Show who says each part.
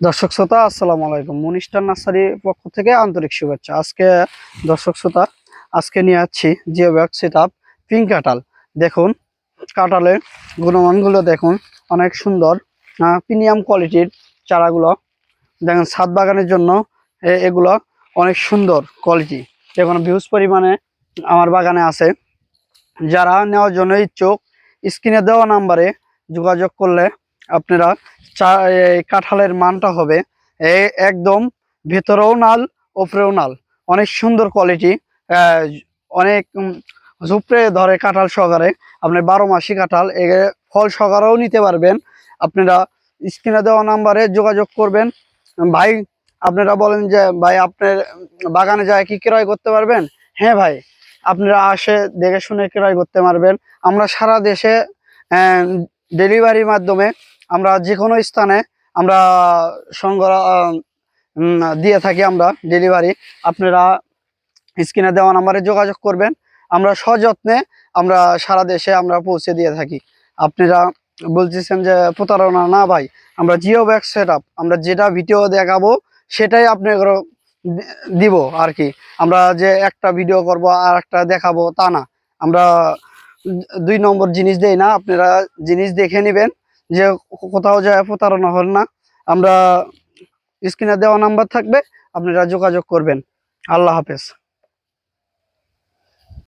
Speaker 1: দর্শক শ্রোতা, আসসালামু আলাইকুম। মনিস্টার নার্সারি পক্ষ থেকে আন্তরিক শুভেচ্ছা। আজকে, দর্শক শ্রোতা, আজকে নিয়ে যাচ্ছি geo bag set up pink কাঁঠাল। দেখুন, কাঁঠালের গুণমানগুলো দেখুন, অনেক সুন্দর প্রিমিয়াম কোয়ালিটির চারাগুলো। দেখেন, ছাদ বাগানের জন্য এগুলো অনেক সুন্দর কোয়ালিটি এখন ভিউজ পরিমাণে আমার বাগানে আছে। যারা নেওয়ার জন্য ইচ্ছুক, স্ক্রিনে দেওয়া নাম্বারে যোগাযোগ করলে আপনারা চা কাঁঠালের মানটা হবে। একদম ভেতরেও নাল, ওপরেও নাল। অনেক সুন্দর কোয়ালিটি অনেক ঝুপড়ে ধরে কাঁঠাল সহকারে আপনি বারো মাসি কাঁঠাল, এ, ফল সহকারেও নিতে পারবেন। আপনারা স্ক্রিনে দেওয়া নাম্বারে যোগাযোগ করবেন। ভাই, আপনারা বলেন যে, ভাই, আপনার বাগানে যায় কি ক্রয় করতে পারবেন? হ্যাঁ ভাই, আপনারা আসে দেখে শুনে ক্রয় করতে পারবেন। আমরা সারা দেশে ডেলিভারির মাধ্যমে আমরা যে কোনো স্থানে আমরা সংগ্রহ দিয়ে থাকি আমরা ডেলিভারি আপনারা স্ক্রিনে দেওয়া নাম্বারে যোগাযোগ করবেন। আমরা সযত্নে আমরা সারা দেশে আমরা পৌঁছে দিয়ে থাকি। আপনারা বলতেছেন যে, প্রতারণা না ভাই, আমরা জিও ব্যাগ সেট আমরা যেটা ভিডিও দেখাবো সেটাই আপনার দিব আর কি। আমরা যে একটা ভিডিও করব আর একটা দেখাবো তা না। আমরা দুই নম্বর জিনিস দেই না, আপনারা জিনিস দেখে নেবেন। যে কোথাও যায় প্রতারণা হল না। আমরা স্ক্রিনে দেওয়া নাম্বার থাকবে আপনারা যোগাযোগ করবেন। আল্লাহ হাফেজ।